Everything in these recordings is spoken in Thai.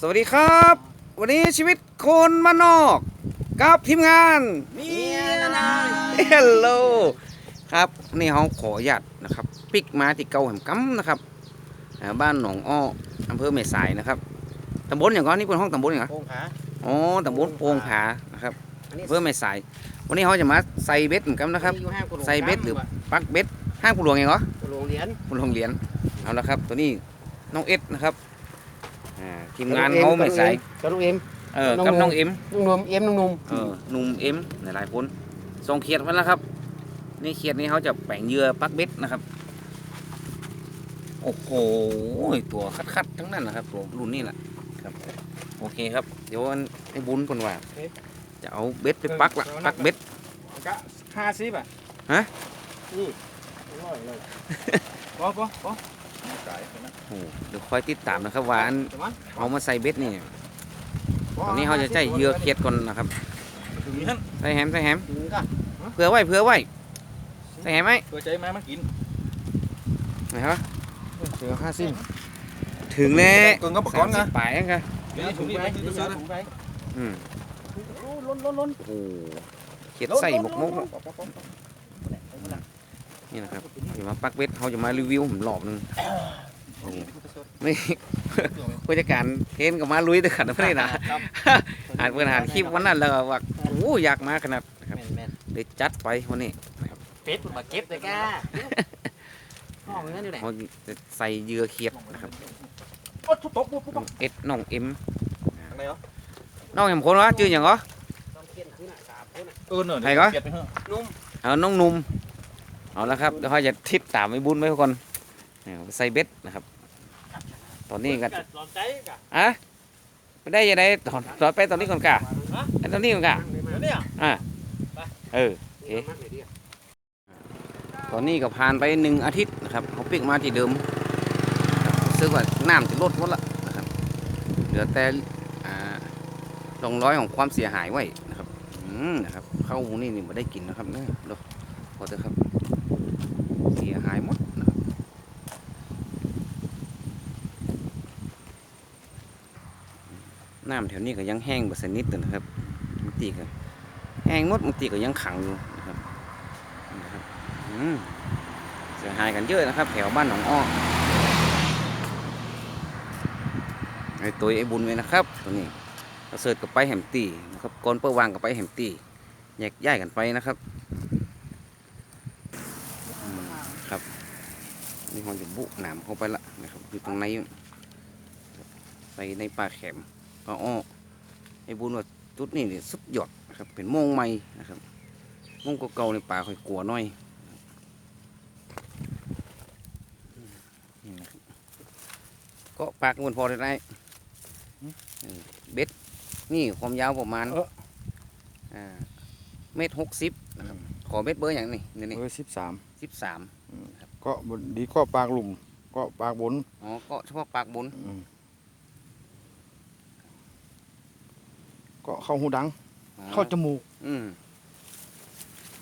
สวัสดีครับ วันนี้ชีวิตคนมานนอก กับทีมงานเมียนายเฮลโลครับนี่เขาขออนุญาตนะครับ ปิกมาที่เกาแหมกัมนะครับอ่าบ้านหนองอ้ออำเภอเมสายนะครับตำบลอย่างก้อนนี่เป็นห้องตำบลอย่างไรโป่งผาอ๋อตำบลโป่งผานะครับอันนี้อำเภอเมสาย วันนี้เขาจะมาใส่เบ็ดเหมือนกันนะครับอยู่ห้างกุหลาใส่เบ็ดหรือปักเบ็ดห้างผู้หลวงเองเหรอ กุหลาบเหรียญผู้หลวงเหรียญเอาละครับ ตัวนี้น้องเอ็ดนะครับ อ่าทีมงานเขาเมสายกับน้องเอ็มเออกับน้องเอ็มน้องนมเอ็มน้องนมเออหนุ่มเอ็มหลายๆคนส่งเขียดมาแล้วครับนี่เขียดนี้เขาจะแป่งเหยื่อปักเบ็ดนะครับโอ้โหตัวคัดๆทั้งนั้นนะครับตัวรุ่นนี้แหละครับ โอเคครับ เดี๋ยวอันไอ้บุญคนว่าจะเอาเบ็ดไปปักละปักเบ็ดก็ห้าสิบอะฮะนี่อร่อยเลยปอปอปอจ่ายนะ โอ้โหเดี๋ยวคอยติดตามนะครับว่าอันแต่มันเอามาใส่เบ็ดนี่ตอนนี้เขาจะใช้เหยื่อเขียดก่อนนะครับถึงนี้ท่านใส่แฮมใส่แฮมถึงก็เผื่อไว้เผื่อไว้ใส่แฮมไหมตัวใจมามากินไหนครับเสือห้าสิบถึงแล้วเกินก็บอกก่อนนะสามสิบปลายเองครับเดี๋ยวถุงนี้ไปที่ถุซื้องนะไปอืมล้นล้นล้นโอ้เขียดใส่หมกมก นี่นะครับเดี๋ยวมาปักเบ็ดเขาจะมารีวิวผมหลอบหนึงโอ้นี่ผู้จัดการเทนกับมาลุยด้วยกันนะไม่ได้นะอ่านเพื่อนอ่านคลิปวันนั้นแล้วก็ว่าโอ้อยากมาขนาดนะครับแม่นแม่นเลยจัดไปวันนี้เป็ดมาเก็บเลยก้าห้องนั้นอยู่ไหนเขาจะใส่เหยื่อเขียดนะครับโอ้ทุบตบปุ๊บปุ๊บน้องเอ็ดน้องเอ็มอะไรเหรอน้องเอ็มคนวะชื่ออย่างเหรอต้องเขียนขึ้นอะสามคนอะเออเนอะใครก็เปลี่ยนไปเถอะนุ่มเอาน้องหนุ่ม เอาละครับเดี๋ยวเขาจะทิปตามไอ้บุญไว้ก่อนเนี่ยใส่เบ็ดนะครับ ตอนนี้กันสนใจกะอะไม่ได้ยังไงตอนตอนไปตอนนี้ก่อนกะไอ้ตอนนี้ก่อนกะเดี๋ยวเนี่ยอะเออโอเคตอนนี้ก็ผ่านไปหนึ่งอาทิตย์นะครับเขาปิกมาที่เดิมครับรู้สึกว่าน้ำจะลดหมดละนะครับเหลือแต่อ่าร่องรอยของความเสียหายไว้นะครับอืมนะครับเข้านี่นี่ไม่ได้กินนะครับเนี่ยเดี๋ยวพอเถอะครับ เสียหายหมดนะครับน้ำแถวนี้ก็ยังแห้งบสนิทอยู่นะครับบางทีก็แห้งหมดบางทีก็ยังขังอยู่นะครับนะครับเสียหายกันเยอะนะครับ แถวบ้านหนองอ้อไอ้ตัวไอ้บุญไว้นะครับตัวนี้เราเสิร์ชกับไปแหมตีนะครับก่อนเปิดวางกับไปแหมตีแยกย้ายกันไปนะครับอืมครับ นี่มันจะบุหนามเข้าไปละนะครับอยู่ตรงในใส่ในปลาแข็มก็อ้อไอ้บุญว่าจุดนี้เนี่ยสุดยอดนะครับเป็นโมงใหม่นะครับโมงเก่าๆในป่าค่อยกลัวหน่อยนี่นะครับก็ปากมันพอได้ไรเออเบ็ดนี่ความยาวประมาณอ่าเมตรหกสิบนะครับขอเบ็ดเบอร์อย่างนี้นี่นี่เบอร์สิบสามสิบสาม ก็บนดีก็ปากหลุมก็ปากบนอ๋อก็เฉพาะปากบนอืมก็เข้าหูดัง อ๋อเข้าจมูก อืม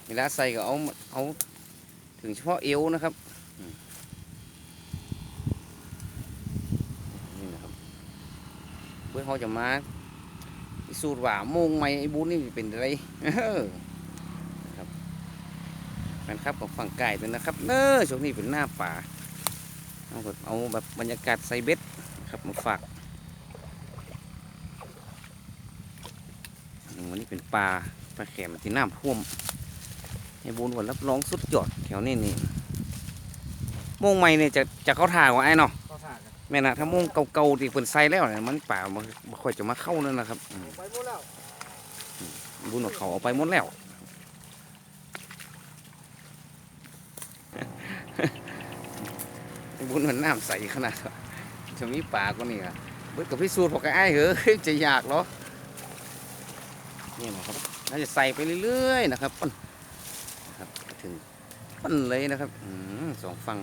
เวลาใส่ก็เอาเอาถึงเฉพาะเอวนะครับอืมนี่นะครับเพื่อเขาจะมาพิสูจน์ว่าโมงไม่ไอ้บุญนี่เป็นอะไรเออนะครับ แฟนครับของฝั่งไก่ด้วยนะครับเนอช่วงนี้เป็นหน้าป่าเอาแบบเอาแบบบรรยากาศใส่เบ็ดนะครับมาฝากอืมวันนี้เป็นปลาปลาแขมที่น้ำท่วมไอ้บุญวันรับรองสุดยอดแถวนี้นี่โมงใหม่เนี่ยจะจะเข้าทางว่าไอ้เนาะก็สาดแม่นะถ้าโมงเก่าๆที่เปินใส่แล้วเนี่ยมันป่ามันบ่ค่อยจะมาเข้านั่นนะครับอืมไปหมดแล้วบุญหนวดเขาเอาไปหมดแล้ว บุญมันน้ำใสขนาดจะมีป่ากว่านี่อะเบิดกับพิสูจน์พอกไอ้เหอะจะยากเหรอนี่นะครับน่าจะใส่ไปเรื่อยๆนะครับปั้นนะครับถึงปั้นเลยนะครับอืมสองฟัง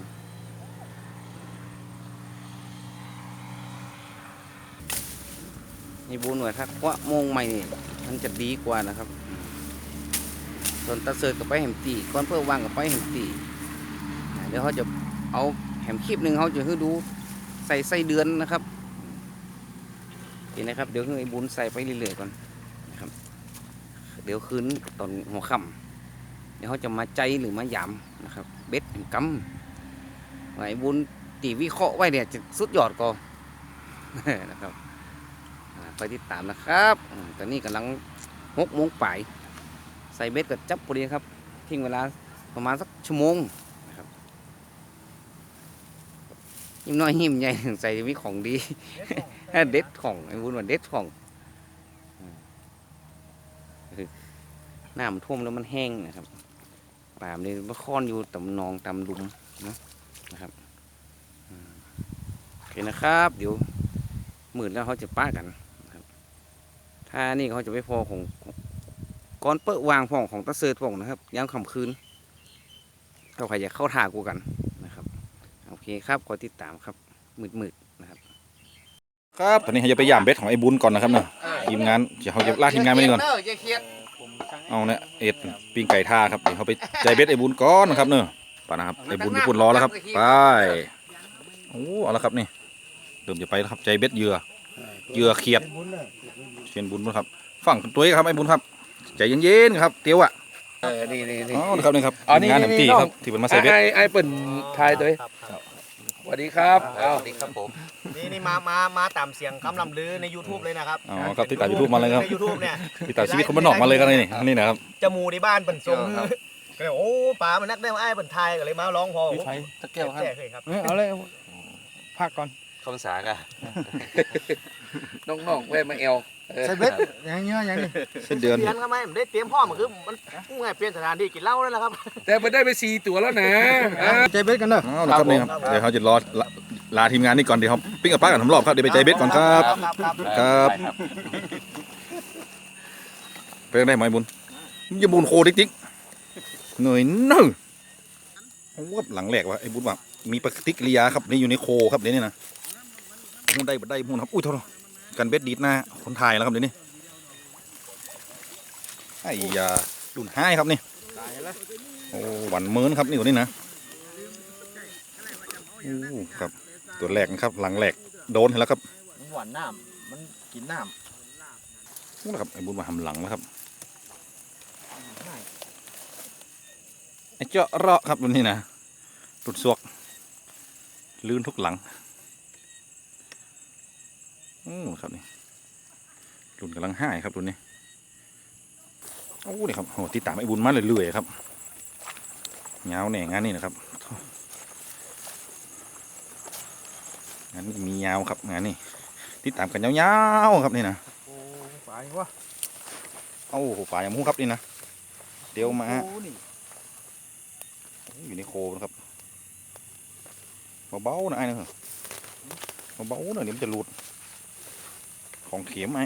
นี่บูหน่วยครับว่าโมงใหม่นี่มันจะดีกว่านะครับ ส่วนตาเสิร์กับไปแหมตีก้อนเพื่อวางกับไปแหมตีเดี๋ยวเขาจะเอา แหมคลิปหนึ่งเขาจะให้ดูใส่ไส้เดือนนะครับเห็นนะครับ เดี๋ยวให้ไอ้บุญใส่ไปเรื่อยๆก่อนนะครับ เดี๋ยวคืนตอนหัวค่ำเดี๋ยวเขาจะมาใจหรือมาหยำนะครับ เบ็ดแห่งกำว่าไอ้บุญตีวิเคราะห์ไว้เนี่ยจะสุดยอดก็นะครับไปติดตามนะครับตอนนี้กำลังหกโมงป่ายใส่เบ็ดกับจับพอดีครับ ทิ้งเวลาประมาณสักชั่วโมงนะครับ ยิ้มน้อยยิ้มใหญ่ใส่วิของดี เด็ดของไอ้บุญว่าเด็ดของน้ำท่วมแล้วมันแห้งนะครับป่ามนี่มันค่อนอยู่ตำนองตำลุมนะนะครับโอเคนะครับ เดี๋ยวหมื่นแล้วเขาจะป้ากันนะครับถ้านี่เขาจะไม่พอของก้อนเปิ้ลวางพ่องของตะเซิร์พ่องนะครับยามค่ำคืนเขาใครจะเข้าท่ากูกัน เคครับขอติดตามครับมืดๆนะครับ ครับตอนนี้เราจะไปย่ามเบ็ดของไอ้บุญก่อนนะครับเนาะทีมงานเดี๋ยวเขาจะลากทีมงานไปนี่ก่อน อย่าเครียดเอาเนี่ยเอ็ดปิ้งไก่ท่าครับเดี๋ยวเขาไปใจเบ็ดไอ้บุญก่อนนะครับเนอะไปนะครับไอ้บุญญี่ปุ่นรอแล้วครับไปโอ้เอาละครับนี่เริ่มจะไปแล้วครับใจเบ็ดเหยื่อเหยื่อเขียดเชียนบุญนะครับ ฝั่งตัวเองครับไอ้บุญครับใจเย็นๆครับเตี้ยวอะเออนี่นี่นี่อ๋อนะครับนี่ครับอ๋อนี่งานนี่แหมตีน้องครับที่เป็นมาใส่เบ็ดไอ้ไอ้เปิ่นทายตัวเองส วัสดีครับอ้าวสวัสดีครับผมนี่นี่มามามาตามเสียงคำลำลือใน YouTube เลยนะครับอ๋อครับที่ตัดยูทูบมาเลยครับ ใน YouTube เนี่ยที่ตัดชีวิตคนบ้านนอกมาเลยครับนี่นี่นะครับจมูกในบ้านเปิ่นทรงก็เลยโอ้ป๋ามันนักได้มาไอ้เปิ่นไทยก็เลยมาร้องพอโอ้โหตะเกียบครับแจ้เคยครับเอาเลยพักก่อนคำสากะน้องๆแวะมาเอล ใส่เบ็ดอย่างเงี้ยอย่างนี้เส้นเดือนเปลี่ยนก็ไม่ผมได้เตรียมพ่อมาคือมันไงเปลี่ยนสถานที่กินเหล้าแล้วนะครับ แต่มันได้ไปสี่ตัวแล้วนะอ่าใจเบ็ดกันเด้ออ๋อนะครับนี่ครับเดี๋ยวเขาจะรอลาลาทีมงานนี่ก่อนเดี๋ยวเขาปิ้งกับป้ากันทำรอบครับเดี๋ยวไปใจเบ็ดก่อนครับครับครับครับเป็นไงไหมบุญมันจะบุญโคติ๊กติ๊กเหนื่อยเนึ่งโอ้หลังแหลกว่ะไอ้บุญว่ามีปฏิกิริยาครับนี่อยู่ในโคครับเดี๋ยวนี้นะมุ่ได้บ่ได้มุ่นครับอุ้ยโทษ กันเบ็ดดีดหน้าคนถ่ายแล้วครับเดี๋ยวนี้ไอ้ยาดุนห้ายครับนี่โอ้หวานเมินครับนี่ตัวนี้นะโอ้ครับตัวแรกนะครับหลังแหลกโดนแล้วครับมันหวานน้ำมันกินน้นี่แหละครับไอ้บุญมาทำหลังแล้วครับไอ้เจาะเราะครับตัวนี้นะตุดซวกลื่นทุกหลัง อืมครับนี่รุ่นกำลังห้ายครับตัวนี้โอ้นี่ครับโหติดตามไอ้บุญมาเรื่อยๆครับเงาวแหน่งานนี่นะครับงานนี้มียาวครับงานนี้ติดตามกันยาวๆครับนี่นะำโอ้ไปวะเอ้าฝ่ายยามูครับนี่นะเดี๋ยวมาโอ้นี่อยู่ในโคนะครับเบาๆนะไอ้นะเบาๆหน่อยเดี๋ยวมันจะหลุด ของเข็มไอ้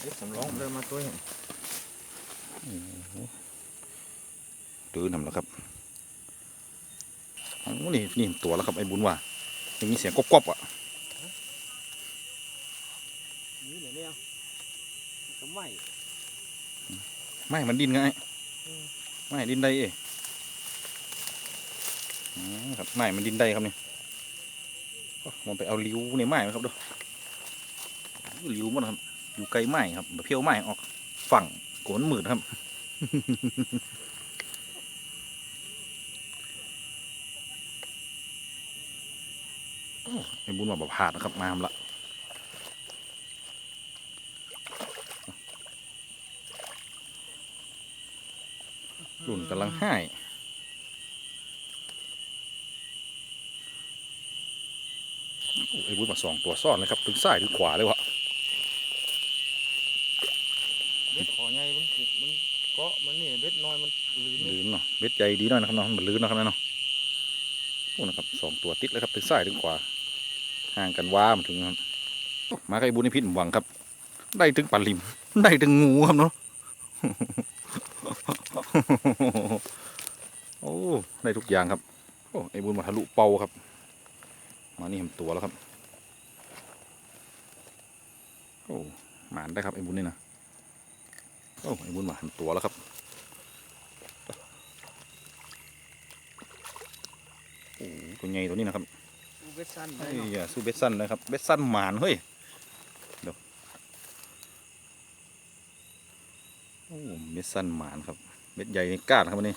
เด็กสำรองเลยมาตัวเห็นตื่นทำแล้วครับโอ้นี่นี่ตัวแล้วครับไอ้บุญว่ายังมีเสียงกรอบๆอะนี่เดี๋ยวนี้ก็ไม่ไม่มันดินไงไม่ดินได้เอ้อืมครับไม่มันดินได้ครับนี่โอ้ มันไปเอาลิ้วในไม้ไหมครับดูลิ้วมันครับ อยู่ไกลไม้ครับแบบเพี้ยวไม้ออกฝั่งกวนมืดครับไอ้บุญมาแบบผาดนะครับ มาทำละรุ่นกำลังให้ โอ้ไอ้บุญมาสองตัวซ่อนเลยครับถึงซ้ายถึงขวาเลยวะเบ็ดขอใหญ่มันมันเกาะมันนี่เบ็ดน้อยมันลืมลื่นเนาะเบ็ดใหญ่ดีหน่อยนะครับเนาะมันลื่นเนาะครับเนาะโอ้นะครับสองตัวติดเลยครับถึงซ้ายถึงขวาห่างกันว้ามันถึงครับมากับไอ้บุญในพิษหวังครับ ได้ถึงปลาลิมได้ถึงงูครับเนาะโอ้ได้ทุกอย่างครับโอ้ไอ้บุญมาทะลุเป้าครับ มานี่เห็นตัวแล้วครับ โอ้หมานได้ครับไอ้บุญนี่นะโอ้ไอ้บุญมาเห็นตัวแล้วครับโอ้ตัวใหญ่ตัวนี้นะครับเวสซันเฮ้ยอย่าสู้เบสซันนะครับเบสซันหมานเฮ้ยเดี๋ยวโอ้เบสซันหมานครับเบ็ดใหญ่ในก้านครับวันนี้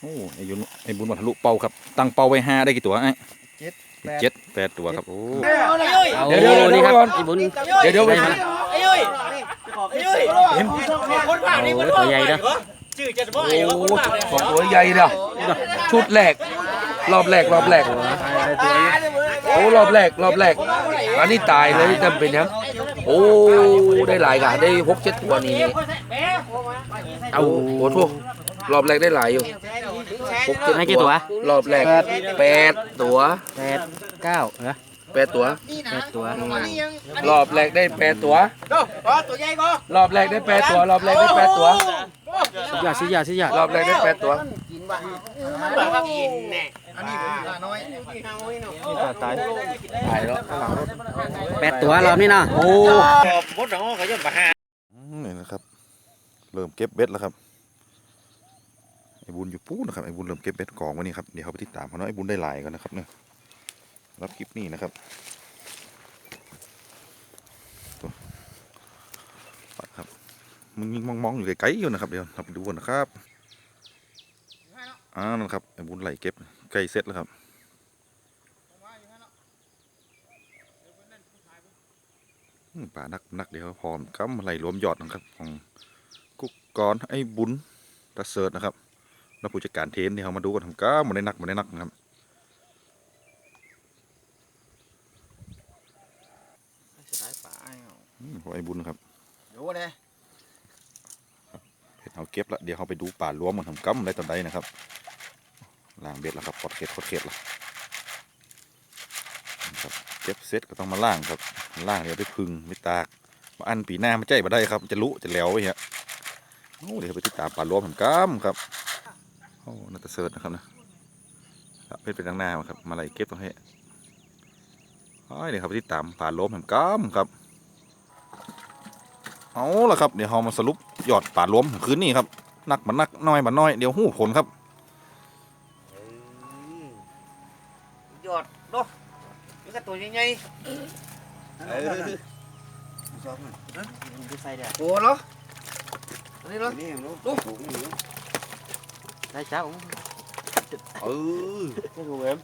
โอ้ไอ้ยุนไอ้บุญวัทะลุเป้าครับตั้งเป้าไว้ห้าได้กี่ตัวไอ้เจ็ด แปดตัวครับโอ้เอานี่ครับไอ้บุญเดี๋ยวเดี๋ยวได้มาละเห็นโอ้ตัวใหญ่เด้อโอ้สองตัวใหญ่เดียวชุดแรกรอบแรกรอบแรกโอ้รอบแรกรอบแรกอันนี้ตายเลยจำเป็นครับโอ้ได้หลายกะได้หกเจ็ดตัวนี่เอาโอ้โหรอบแรกได้หลายอยู่ หกเจ็ดให้กี่ตัวรอบแรกแปดตัวแปดเก้าเหรอแปดตัวแปดตัว รอบแรกได้แปดตัวรอบแรกได้แปดตัว รอบแรกได้แปดตัวสุดยอดสุดยอดสุดยอดรอบแรกได้แปดตัวตายตายแล้วแปดตัวรอบนี้เนาะโอ้บดน้องก็ยังมาหานี่นะครับ เริ่มเก็บเบ็ดแล้วครับ ไอ้บุญอยู่ปู้นะครับไอ้บุญเริ่มเก็บเบ็ดกองไว้นี่ครับเดี๋ยวเขาไปติดตามเขาเนาะไอ้บุญได้หลายกันนะครับเนี่ยรับคลิปนี้นะครับตัวปัดครับมึงยิงมองๆอยู่ไกลๆอยู่นะครับเดี๋ยวเราไปดูกันนะครับอ่านั่นครับไอ้บุญไหลเก็บใกล้เสร็จแล้วครับป่านักนักเดี๋ยวพร้อมกำไหลรวมยอดนะครับ ของกุ๊กกรไอ้บุญตะเสิร์ตนะครับ แล้วผู้จัดการเทนที่เขามาดูกันทำก้ามันได้นักมันได้นักนะครับอืมของไอ้บุญครับดูนะเห็นเขาเก็บแล้วเดี๋ยวเขาไปดูป่ารวมมันทำก้ำได้ตอนใดนะครับล้างเบ็ดแล้วครับขอดเข็ดขอดเข็ดแล้วนะครับเก็บเสร็จก็ต้องมาล่างครับล่างเดี๋ยวไปพึ่งไปตากมาอันปีหน้าไม่ใจมาได้ครับ จะลุจะแล้วไอ้เหี้ยโอ้เดี๋ยวไปติดตามป่ารวมทำก้ำครับ โอ้น่าจะเสิร์ชนะครับนะครับเพชรเป็นทางหน้ามาครับ มาไล่เก็บตรงนี้เฮ้ยเดี๋ยวครับไปติดตามผ่านล้มแห่งก้ามครับ เอาละครับ เดี๋ยวเรามาสรุปยอดป่าล้มของคืนนี้ครับ นักมันนักน้อยมันน้อย เดี๋ยวหู้ผลครับ ยอดเนาะนี่ก็ตัวใหญ่เออใส่เด้อโอ้เนาะอันนี้เนาะ ได้เจ้าเออไม่ถูกเอ็ม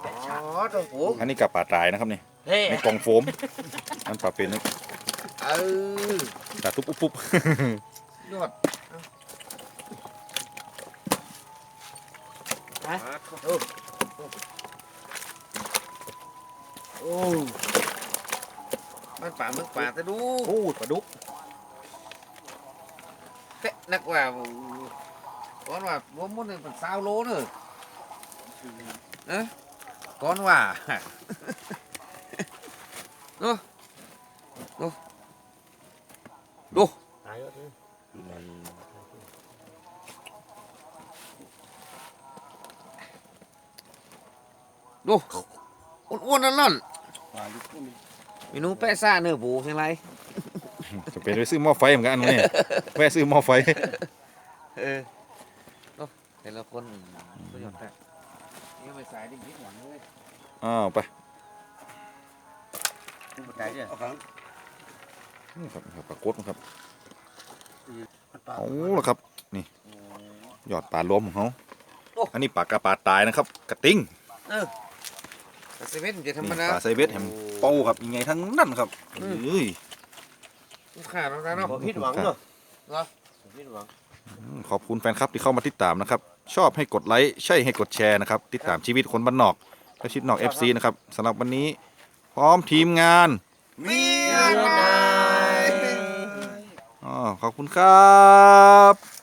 อ๋อตัวโอ้อันนี้กับป่าตายนะครับนี่เฮ้ในกล่องโฟมอันป่าเป็นนะเออตาทุบปุ๊บปุ๊บยอดโอ้มันป่ามึกป่าจะดูโอ้ปลาดุกเตะนัก ว่าก้อนว่าล้มมันเป็นสาวโลเนอะเอ๊ะก้อนว่าดูดูดูดูอ้วนๆนั่นนั่นเมนูแปะซ่าเนื้อบูใช่ไหม จะเป็นไปซื้อหม้อไฟเหมือนกันอันนี้แวะซื้อหม้อไฟ เออดูแต่ละคนประโยชน์แต่นี่ไปสายดิบหวังเลยอ้าวไปขึ้นบันไดเนี่ยนี่ครับปลากดครับเอาละครับ นี่ยอดป่าล้มของเขาอันนี้ปลากระปลาตายนะครับ กระติ้งแต่เซเว่นจะธรรมนี่ดาปลาไซเบสแฮมเป้าครับยังไงทั้งนั้นครับเอ้ย ลูกค้าเราได้เนาะ บ่ผิดหวังเนาะผิดหวังอืมขอบคุณแฟนคลับที่เข้ามาติดตามนะครับ ชอบให้กดไลค์ใช่ให้กดแชร์นะครับ ติดตามชีวิตคนบ้านนอกและชีวิตนอก FC นะครับสำหรับวันนี้พร้อมทีมงานมีอะไร อ๋อขอบคุณครับ